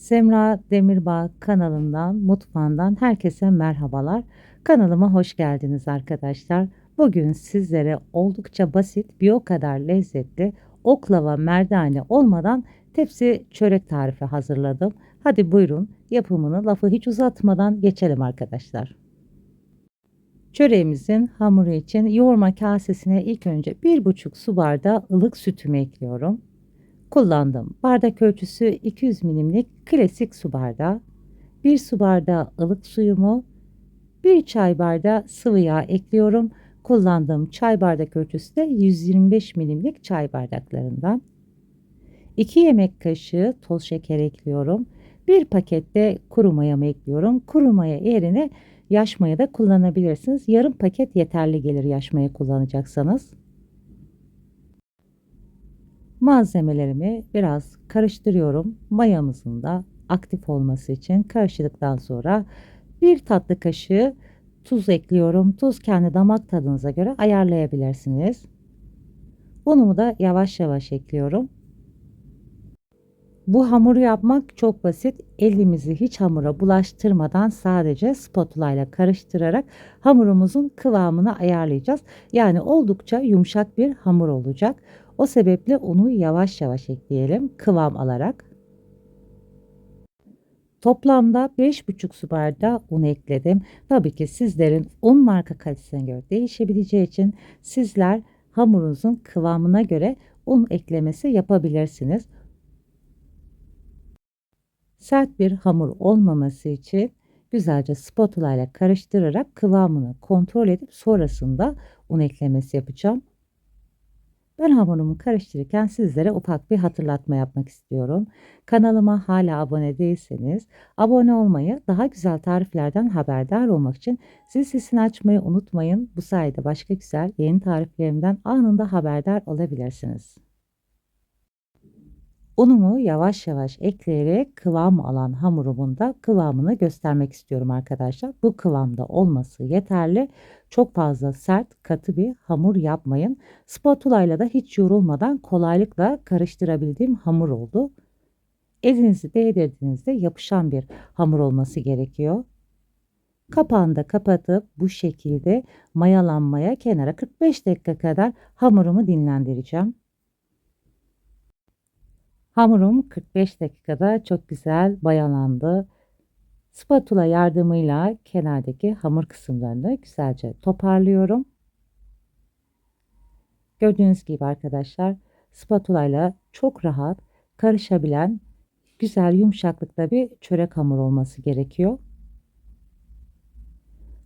Semra Demirbağ kanalından, mutfağından herkese merhabalar. Kanalıma hoş geldiniz arkadaşlar. Bugün sizlere oldukça basit bir o kadar lezzetli oklava merdane olmadan tepsi çörek tarifi hazırladım. Hadi buyurun yapımını lafı hiç uzatmadan geçelim arkadaşlar. Çöreğimizin hamuru için yoğurma kasesine ilk önce 1,5 su bardağı ılık sütümü ekliyorum kullandım. Bardak ölçüsü 200 milimlik klasik su bardağı. 1 su bardağı ılık suyumu, 1 çay bardağı sıvı yağ ekliyorum. Kullandığım çay bardak ölçüsü de 125 milimlik çay bardaklarından. 2 yemek kaşığı toz şeker ekliyorum. 1 pakette kuru mayamı ekliyorum. Kuru maya yerine yaş maya da kullanabilirsiniz. Yarım paket yeterli gelir yaş maya kullanacaksanız. Malzemelerimi biraz karıştırıyorum. Mayamızın da aktif olması için karıştırdıktan sonra bir tatlı kaşığı tuz ekliyorum. Tuz kendi damak tadınıza göre ayarlayabilirsiniz. Unumu da yavaş yavaş ekliyorum. Bu hamuru yapmak çok basit. Elimizi hiç hamura bulaştırmadan sadece spatula ile karıştırarak hamurumuzun kıvamını ayarlayacağız. Yani oldukça yumuşak bir hamur olacak. O sebeple unu yavaş yavaş ekleyelim kıvam alarak. Toplamda 5,5 su bardağı un ekledim. Tabii ki sizlerin un marka kalitesine göre değişebileceği için sizler hamurunuzun kıvamına göre un eklemesi yapabilirsiniz. Sert bir hamur olmaması için güzelce spatula ile karıştırarak kıvamını kontrol edip sonrasında un eklemesi yapacağım. Ben hamurumu karıştırırken sizlere ufak bir hatırlatma yapmak istiyorum. Kanalıma hala abone değilseniz abone olmayı, daha güzel tariflerden haberdar olmak için zil sesini açmayı unutmayın. Bu sayede başka güzel yeni tariflerimden anında haberdar olabilirsiniz. Unumu yavaş yavaş ekleyerek kıvam alan hamurumun da kıvamını göstermek istiyorum arkadaşlar. Bu kıvamda olması yeterli. Çok fazla sert, katı bir hamur yapmayın. Spatula ile de hiç yorulmadan kolaylıkla karıştırabildiğim hamur oldu. Elinizi değdirdiğinizde yapışan bir hamur olması gerekiyor. Kapağını da kapatıp bu şekilde mayalanmaya kenara 45 dakika kadar hamurumu dinlendireceğim. Hamurum 45 dakikada çok güzel bayalandı. Spatula yardımıyla kenardaki hamur kısımlarını güzelce toparlıyorum. Gördüğünüz gibi arkadaşlar spatula ile çok rahat karışabilen güzel yumuşaklıkta bir çörek hamur olması gerekiyor.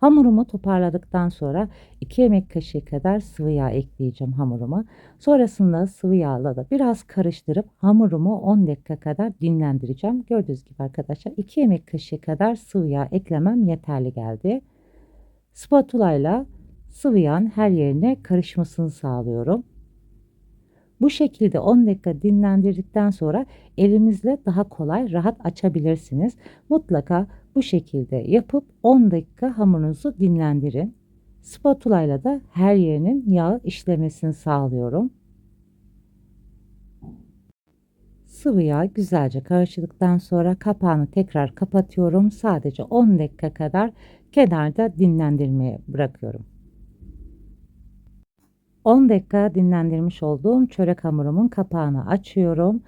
Hamurumu toparladıktan sonra 2 yemek kaşığı kadar sıvı yağ ekleyeceğim hamuruma. Sonrasında sıvı yağla da biraz karıştırıp hamurumu 10 dakika kadar dinlendireceğim. Gördüğünüz gibi arkadaşlar 2 yemek kaşığı kadar sıvı yağ eklemem yeterli geldi. Spatula ile sıvı yağın her yerine karışmasını sağlıyorum. Bu şekilde 10 dakika dinlendirdikten sonra elimizle daha kolay rahat açabilirsiniz. Mutlaka bu şekilde yapıp 10 dakika hamurunuzu dinlendirin. Spatula ile de her yerinin yağ işlemesini sağlıyorum. Sıvı yağ güzelce karıştırdıktan sonra kapağını tekrar kapatıyorum. Sadece 10 dakika kadar kenarda dinlendirmeye bırakıyorum. 10 dakika dinlendirmiş olduğum çörek hamurumun kapağını açıyorum.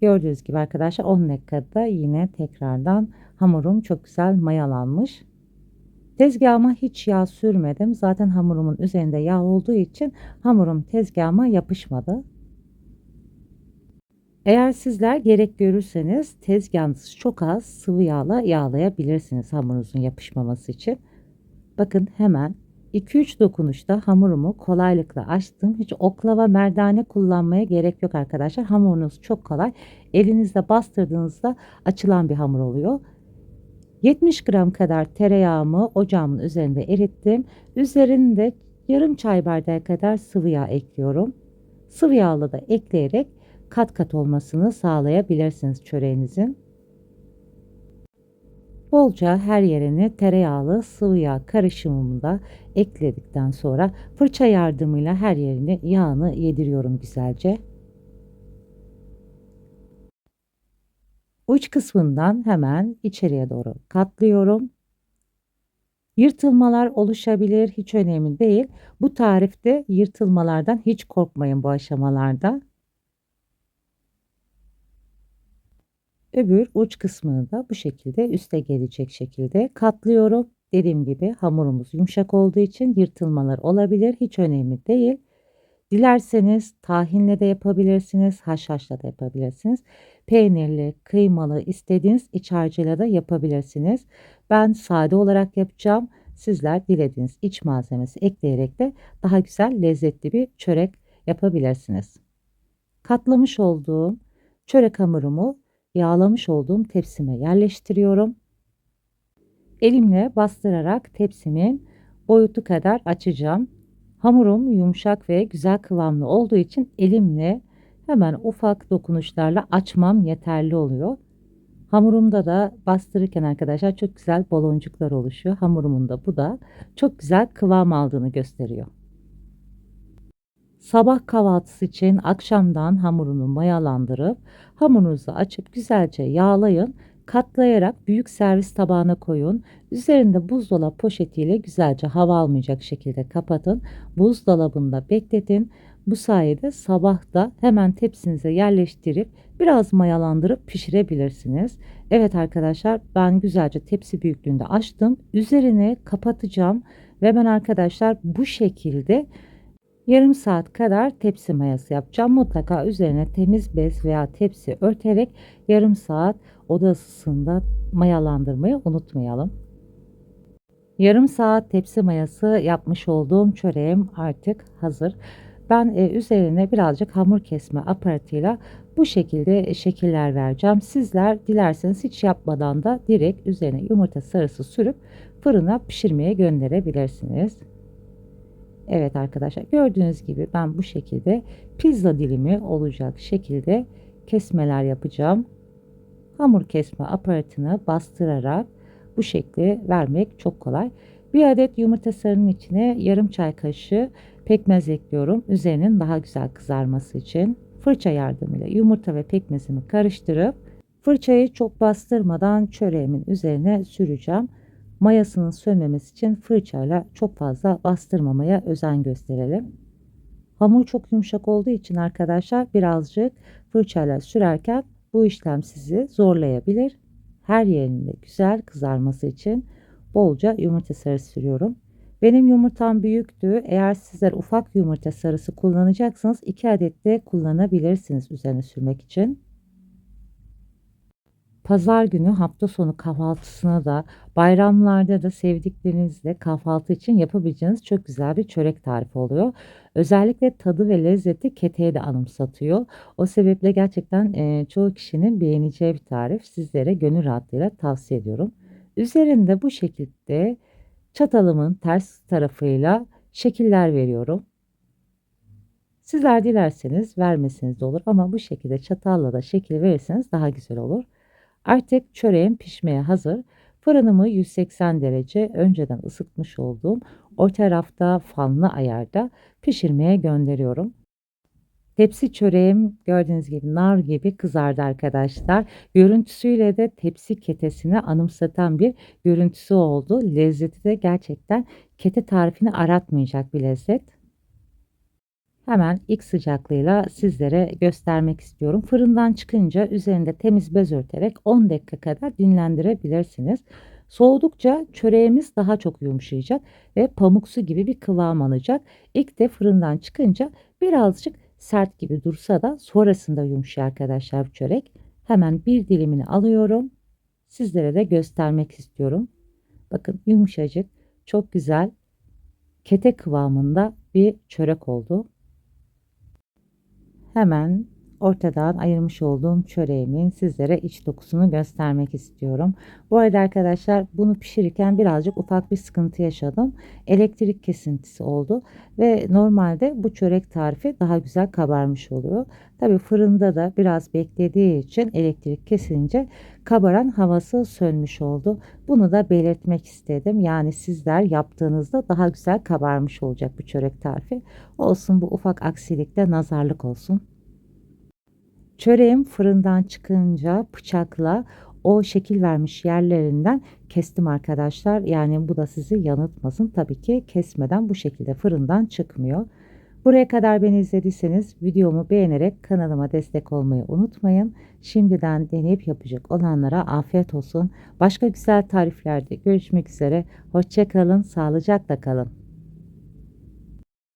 Gördüğünüz gibi arkadaşlar 10 dakikada yine tekrardan hamurum çok güzel mayalanmış. Tezgahıma hiç yağ sürmedim. Zaten hamurumun üzerinde yağ olduğu için hamurum tezgahıma yapışmadı. Eğer sizler gerek görürseniz tezgahınızı çok az sıvı yağla yağlayabilirsiniz hamurunuzun yapışmaması için. Bakın hemen 2-3 dokunuşta hamurumu kolaylıkla açtım. Hiç oklava merdane kullanmaya gerek yok arkadaşlar. Hamurunuz çok kolay. Elinizde bastırdığınızda açılan bir hamur oluyor. 70 gram kadar tereyağımı ocağımın üzerinde erittim. Üzerinde yarım çay bardağı kadar sıvı yağ ekliyorum. Sıvı yağla da ekleyerek kat kat olmasını sağlayabilirsiniz çöreğinizin. Bolca her yerine tereyağlı sıvı yağ karışımımı da ekledikten sonra fırça yardımıyla her yerine yağını yediriyorum güzelce. Uç kısmından hemen içeriye doğru katlıyorum. Yırtılmalar oluşabilir, hiç önemli değil. Bu tarifte yırtılmalardan hiç korkmayın bu aşamalarda. Öbür uç kısmını da bu şekilde üste gelecek şekilde katlıyorum. Dediğim gibi hamurumuz yumuşak olduğu için yırtılmalar olabilir. Hiç önemli değil. Dilerseniz tahinle de yapabilirsiniz, haşhaşla da yapabilirsiniz. Peynirli, kıymalı istediğiniz iç harcıyla da yapabilirsiniz. Ben sade olarak yapacağım. Sizler dilediğiniz iç malzemesi ekleyerek de daha güzel lezzetli bir çörek yapabilirsiniz. Katlamış olduğum çörek hamurumu yağlamış olduğum tepsime yerleştiriyorum. Elimle bastırarak tepsimin boyutu kadar açacağım. Hamurum yumuşak ve güzel kıvamlı olduğu için elimle hemen ufak dokunuşlarla açmam yeterli oluyor. Hamurumda da bastırırken arkadaşlar çok güzel baloncuklar oluşuyor. Hamurumun da bu da çok güzel kıvam aldığını gösteriyor. Sabah kahvaltısı için akşamdan hamurunu mayalandırıp hamurunuzu açıp güzelce yağlayın. Katlayarak büyük servis tabağına koyun. Üzerinde buzdolabı poşetiyle güzelce hava almayacak şekilde kapatın. Buzdolabında bekletin. Bu sayede sabah da hemen tepsinize yerleştirip biraz mayalandırıp pişirebilirsiniz. Evet arkadaşlar ben güzelce tepsi büyüklüğünde açtım. Üzerine kapatacağım ve ben arkadaşlar bu şekilde Yarım saat kadar tepsi mayası yapacağım. Mutlaka üzerine temiz bez veya tepsi örterek yarım saat oda ısısında mayalandırmayı unutmayalım. Yarım saat tepsi mayası yapmış olduğum çöreğim artık hazır. Ben e, üzerine birazcık hamur kesme aparatıyla bu şekilde şekiller vereceğim. Sizler dilerseniz hiç yapmadan da direkt üzerine yumurta sarısı sürüp fırına pişirmeye gönderebilirsiniz. Evet arkadaşlar gördüğünüz gibi ben bu şekilde pizza dilimi olacak şekilde kesmeler yapacağım. Hamur kesme aparatını bastırarak bu şekli vermek çok kolay. Bir adet yumurta sarının içine yarım çay kaşığı pekmez ekliyorum. Üzerinin daha güzel kızarması için fırça yardımıyla yumurta ve pekmezimi karıştırıp fırçayı çok bastırmadan çöreğimin üzerine süreceğim mayasının sönmemesi için fırçayla çok fazla bastırmamaya özen gösterelim. Hamur çok yumuşak olduğu için arkadaşlar birazcık fırçayla sürerken bu işlem sizi zorlayabilir. Her yerinde güzel kızarması için bolca yumurta sarısı sürüyorum. Benim yumurtam büyüktü. Eğer sizler ufak yumurta sarısı kullanacaksanız 2 adet de kullanabilirsiniz üzerine sürmek için. Pazar günü hafta sonu kahvaltısına da bayramlarda da sevdiklerinizle kahvaltı için yapabileceğiniz çok güzel bir çörek tarifi oluyor. Özellikle tadı ve lezzeti keteği de anımsatıyor. O sebeple gerçekten e, çoğu kişinin beğeneceği bir tarif. Sizlere gönül rahatlığıyla tavsiye ediyorum. Üzerinde bu şekilde çatalımın ters tarafıyla şekiller veriyorum. Sizler dilerseniz vermeseniz de olur ama bu şekilde çatalla da şekil verirseniz daha güzel olur. Artık çöreğim pişmeye hazır. Fırınımı 180 derece önceden ısıtmış olduğum o tarafta fanlı ayarda pişirmeye gönderiyorum. Tepsi çöreğim gördüğünüz gibi nar gibi kızardı arkadaşlar. Görüntüsüyle de tepsi ketesini anımsatan bir görüntüsü oldu. Lezzeti de gerçekten kete tarifini aratmayacak bir lezzet. Hemen ilk sıcaklığıyla sizlere göstermek istiyorum. Fırından çıkınca üzerinde temiz bez örterek 10 dakika kadar dinlendirebilirsiniz. Soğudukça çöreğimiz daha çok yumuşayacak ve pamuksu gibi bir kıvam alacak. İlk de fırından çıkınca birazcık sert gibi dursa da sonrasında yumuşuyor arkadaşlar bu çörek. Hemen bir dilimini alıyorum. Sizlere de göstermek istiyorum. Bakın yumuşacık, çok güzel kete kıvamında bir çörek oldu. Hemen ortadan ayırmış olduğum çöreğimin sizlere iç dokusunu göstermek istiyorum. Bu arada arkadaşlar bunu pişirirken birazcık ufak bir sıkıntı yaşadım. Elektrik kesintisi oldu ve normalde bu çörek tarifi daha güzel kabarmış oluyor. Tabi fırında da biraz beklediği için elektrik kesince kabaran havası sönmüş oldu. Bunu da belirtmek istedim. Yani sizler yaptığınızda daha güzel kabarmış olacak bu çörek tarifi. Olsun bu ufak aksilikte nazarlık olsun. Çöreğim fırından çıkınca bıçakla o şekil vermiş yerlerinden kestim arkadaşlar. Yani bu da sizi yanıltmasın. Tabii ki kesmeden bu şekilde fırından çıkmıyor. Buraya kadar beni izlediyseniz videomu beğenerek kanalıma destek olmayı unutmayın. Şimdiden deneyip yapacak olanlara afiyet olsun. Başka güzel tariflerde görüşmek üzere. Hoşçakalın, sağlıcakla kalın.